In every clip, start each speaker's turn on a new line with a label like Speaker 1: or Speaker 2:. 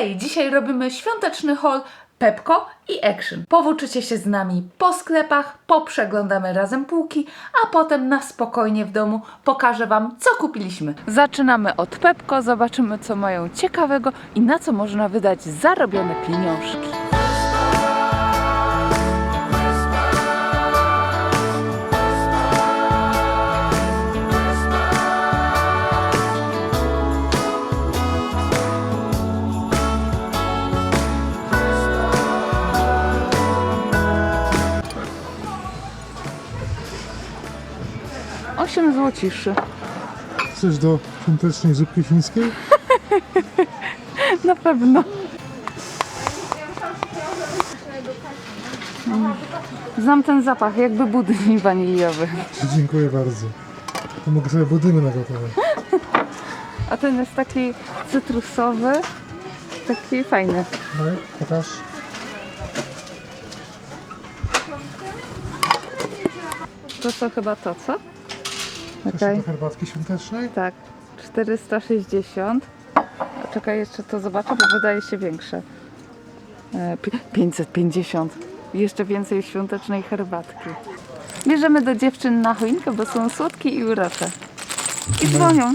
Speaker 1: Hej, dzisiaj robimy świąteczny haul Pepko i Action. Powłóczycie się z nami po sklepach, poprzeglądamy razem półki, a potem na spokojnie w domu pokażę Wam, co kupiliśmy. Zaczynamy od Pepko, zobaczymy, co mają ciekawego i na co można wydać zarobione pieniążki. Osiem złociszy.
Speaker 2: Chcesz do świątecznej zupki chińskiej?
Speaker 1: Na pewno. Znam ten zapach, jakby budyń waniliowy.
Speaker 2: Dziękuję bardzo. To mogę sobie budyny nagotować.
Speaker 1: A ten jest taki cytrusowy, taki fajny.
Speaker 2: No i pokaż.
Speaker 1: To co chyba to, co? Okej,
Speaker 2: do herbatki świątecznej?
Speaker 1: tak. 460. A Czekaj, jeszcze to zobaczę, bo wydaje się większe. E, pi- 550. Jeszcze więcej świątecznej herbatki. Bierzemy do dziewczyn na choinkę, bo są słodkie i urocze. I dzwonią.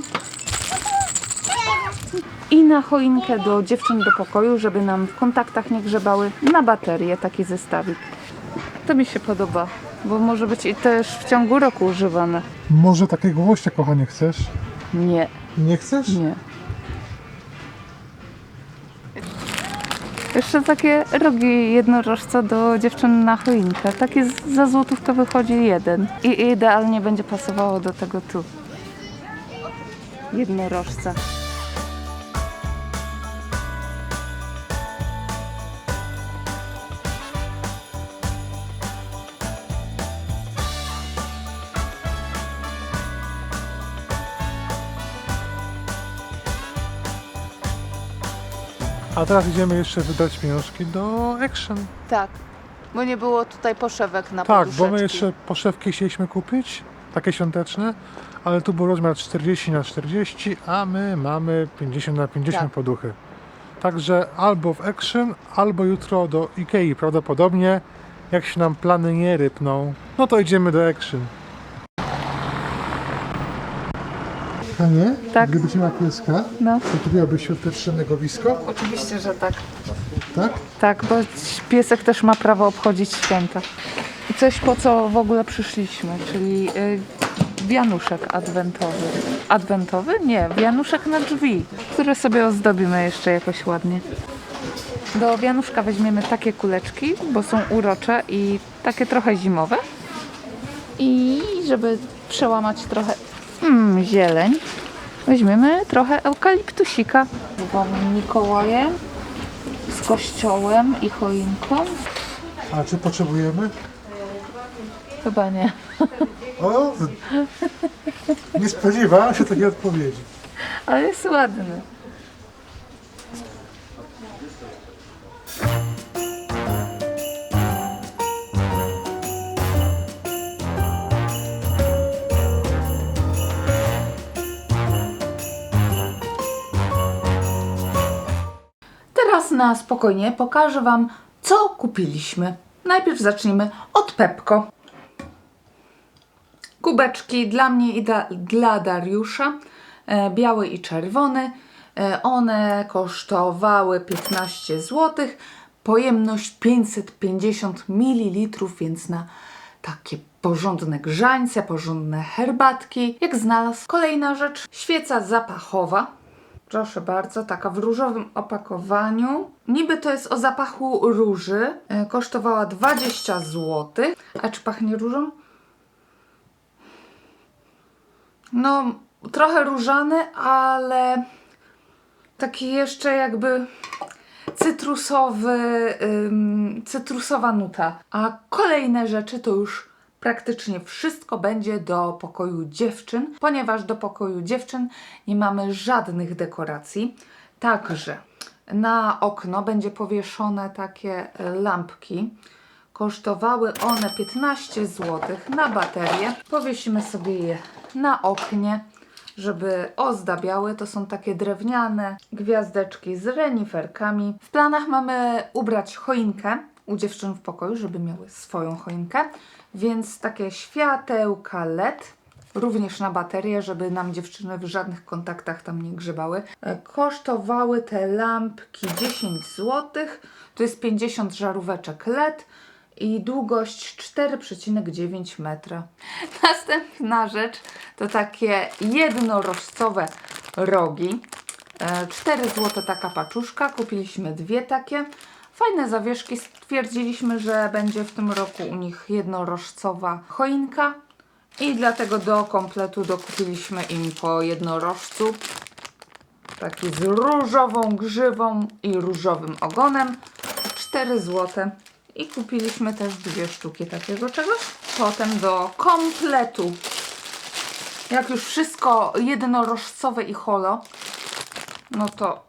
Speaker 1: I na choinkę do dziewczyn do pokoju, żeby nam w kontaktach nie grzebały, na baterię taki zestawik. To mi się podoba, bo może być i też w ciągu roku używane.
Speaker 2: Może takiego gwoździa, kochanie, chcesz?
Speaker 1: Nie,
Speaker 2: Nie chcesz?
Speaker 1: nie. Jeszcze takie rogi jednorożca do dziewczyn na choinkę. Takie z- za złotówkę wychodzi jeden. I idealnie będzie pasowało do tego tu. Jednorożca.
Speaker 2: A teraz idziemy jeszcze wydać pieniążki do Action.
Speaker 1: Tak, bo nie było tutaj poszewek na
Speaker 2: Tak, bo my jeszcze poszewki chcieliśmy kupić, takie świąteczne, ale tu był rozmiar 40 na 40, a my mamy 50 na 50
Speaker 1: Tak.
Speaker 2: poduchy. Także albo w Action, albo jutro do Ikei prawdopodobnie, jak się nam plany nie rypną, no to idziemy do Action. Hanie,
Speaker 1: Tak.
Speaker 2: gdybyś miała pieska,
Speaker 1: No,
Speaker 2: to kupiłabyś świąteczne negowisko,
Speaker 1: oczywiście, że tak.
Speaker 2: tak?
Speaker 1: Tak, bo piesek też ma prawo obchodzić święta. I coś po co w ogóle przyszliśmy, czyli y, wianuszek adwentowy. Adwentowy? Nie, wianuszek na drzwi, które sobie ozdobimy jeszcze jakoś ładnie. Do wianuszka weźmiemy takie kuleczki, bo są urocze i takie trochę zimowe. I żeby przełamać trochę mm, zieleń, weźmiemy trochę eukaliptusika. Panem Mikołajem, z kościołem i choinką.
Speaker 2: A czy potrzebujemy?
Speaker 1: Chyba nie.
Speaker 2: O, nie spodziewałam się takiej odpowiedzi.
Speaker 1: Ale jest ładny. Na spokojnie pokażę Wam, co kupiliśmy. Najpierw zaczniemy od Pepko. Kubeczki dla mnie i dla, dla Dariusza, e, biały i czerwony. E, one kosztowały 15 zł, pojemność 550 ml, więc na takie porządne grzańce, porządne herbatki. Jak znalazł. Kolejna rzecz, świeca zapachowa. Proszę bardzo, taka w różowym opakowaniu. Niby to jest o zapachu róży. E, Kosztowała 20 zł. A czy pachnie różą? No, trochę różany, ale taki jeszcze jakby cytrusowy, cytrusowa nuta. A kolejne rzeczy to już praktycznie wszystko będzie do pokoju dziewczyn, ponieważ do pokoju dziewczyn nie mamy żadnych dekoracji. Także na okno będzie powieszone takie e, lampki. Kosztowały one 15 zł na baterię. Powiesimy sobie je na oknie. żeby ozdabiały. To są takie drewniane gwiazdeczki z reniferkami. W planach mamy ubrać choinkę u dziewczyn w pokoju, żeby miały swoją choinkę. Więc takie światełka LED, również na baterię, żeby nam dziewczyny w żadnych kontaktach tam nie grzebały. E, Kosztowały te lampki 10 zł. Tu jest 50 żaróweczek LED i długość 4,9 metra. Następna rzecz to takie jednorożcowe rogi. E, 4 zł taka paczuszka. Kupiliśmy dwie takie. Fajne zawieszki. Stwierdziliśmy, że będzie w tym roku u nich jednorożcowa choinka. I dlatego do kompletu dokupiliśmy im po jednorożcu. Taki z różową grzywą i różowym ogonem. 4 zł. I kupiliśmy też dwie sztuki takiego czegoś. Potem do kompletu. Jak już wszystko jednorożcowe i holo, no to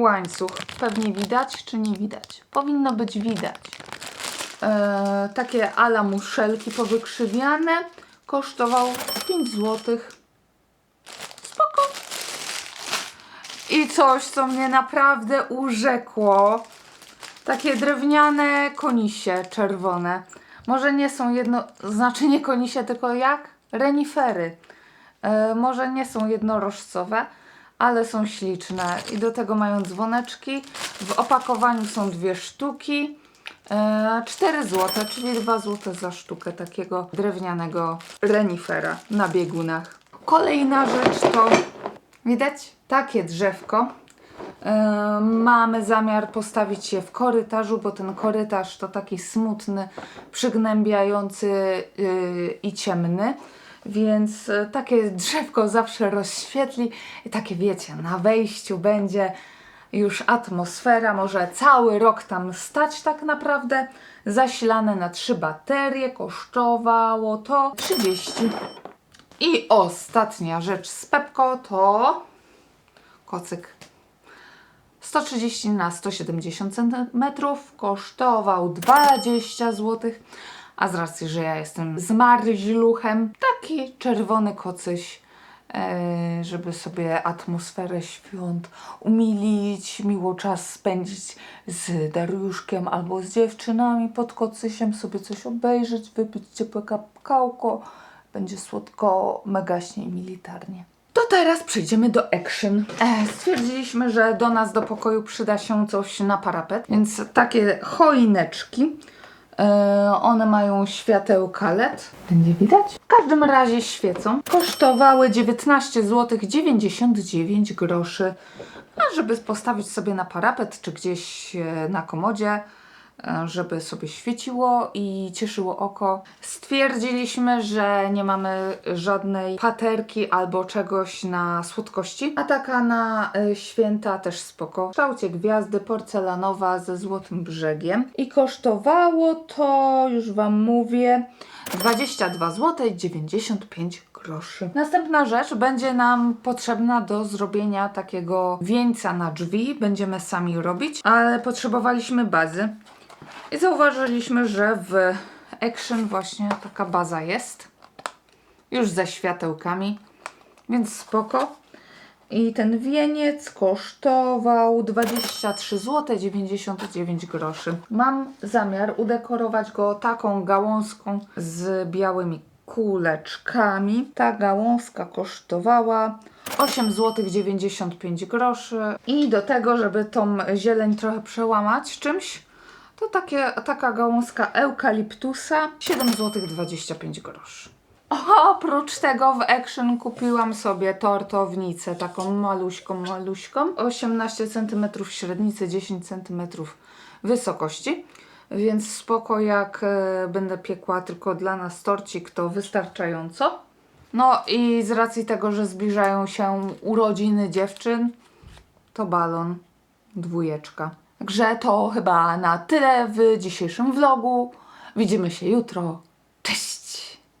Speaker 1: łańcuch. Pewnie widać, czy nie widać? Powinno być widać. E, takie ala muszelki powykrzywiane. Kosztował 5 zł. Spoko. I coś, co mnie naprawdę urzekło. Takie drewniane konisie czerwone. Może nie są jedno, znaczy nie konisie, tylko jak? Renifery. E, może nie są jednorożcowe, ale są śliczne. I do tego mają dzwoneczki. W opakowaniu są dwie sztuki. E, 4 zł, czyli 2 zł za sztukę takiego drewnianego renifera na biegunach. Kolejna rzecz to widać takie drzewko. E, Mamy zamiar postawić je w korytarzu, bo ten korytarz to taki smutny, przygnębiający yy, i ciemny. Więc e, takie drzewko zawsze rozświetli i takie wiecie, na wejściu będzie już atmosfera, może cały rok tam stać tak naprawdę. Zasilane na trzy baterie, kosztowało to 30. I ostatnia rzecz z Pepko to kocyk 130 na 170 cm, kosztował 20 zł, a z racji, że ja jestem zmarzluchem, taki czerwony kocyś, e, żeby sobie atmosferę świąt umilić, miło czas spędzić z Dariuszkiem albo z dziewczynami pod kocysiem, sobie coś obejrzeć, wypić ciepłe kakałko, będzie słodko, megaśnie i militarnie. To teraz przejdziemy do action. E, stwierdziliśmy, że do nas do pokoju przyda się coś na parapet, więc takie choineczki. One mają światełka LED. Będzie widać? W każdym razie świecą. Kosztowały 19 zł 99 groszy. A żeby postawić sobie na parapet czy gdzieś e, na komodzie, żeby sobie świeciło i cieszyło oko. Stwierdziliśmy, że nie mamy żadnej paterki albo czegoś na słodkości, a taka na y, święta też spoko. W kształcie gwiazdy porcelanowa ze złotym brzegiem i kosztowało to, już Wam mówię, 22 zł 95 groszy. Następna rzecz będzie nam potrzebna do zrobienia takiego wieńca na drzwi. Będziemy sami robić, ale potrzebowaliśmy bazy. I zauważyliśmy, że w Action właśnie taka baza jest. Już ze światełkami, więc spoko. I ten wieniec kosztował 23 zł 99 groszy. Mam zamiar udekorować go taką gałązką z białymi kuleczkami. Ta gałązka kosztowała 8 zł 95 groszy. I do tego, żeby tą zieleń trochę przełamać czymś, to takie, taka gałązka eukaliptusa 7 zł 25 groszy. O, oprócz tego w Action kupiłam sobie tortownicę, taką maluśką, maluśką. 18 cm średnicy, 10 cm wysokości. Więc spoko jak e, będę piekła tylko dla nas torcik, to wystarczająco. No i z racji tego, że zbliżają się urodziny dziewczyn, to balon dwójeczka. Także to chyba na tyle w dzisiejszym vlogu. Widzimy się jutro.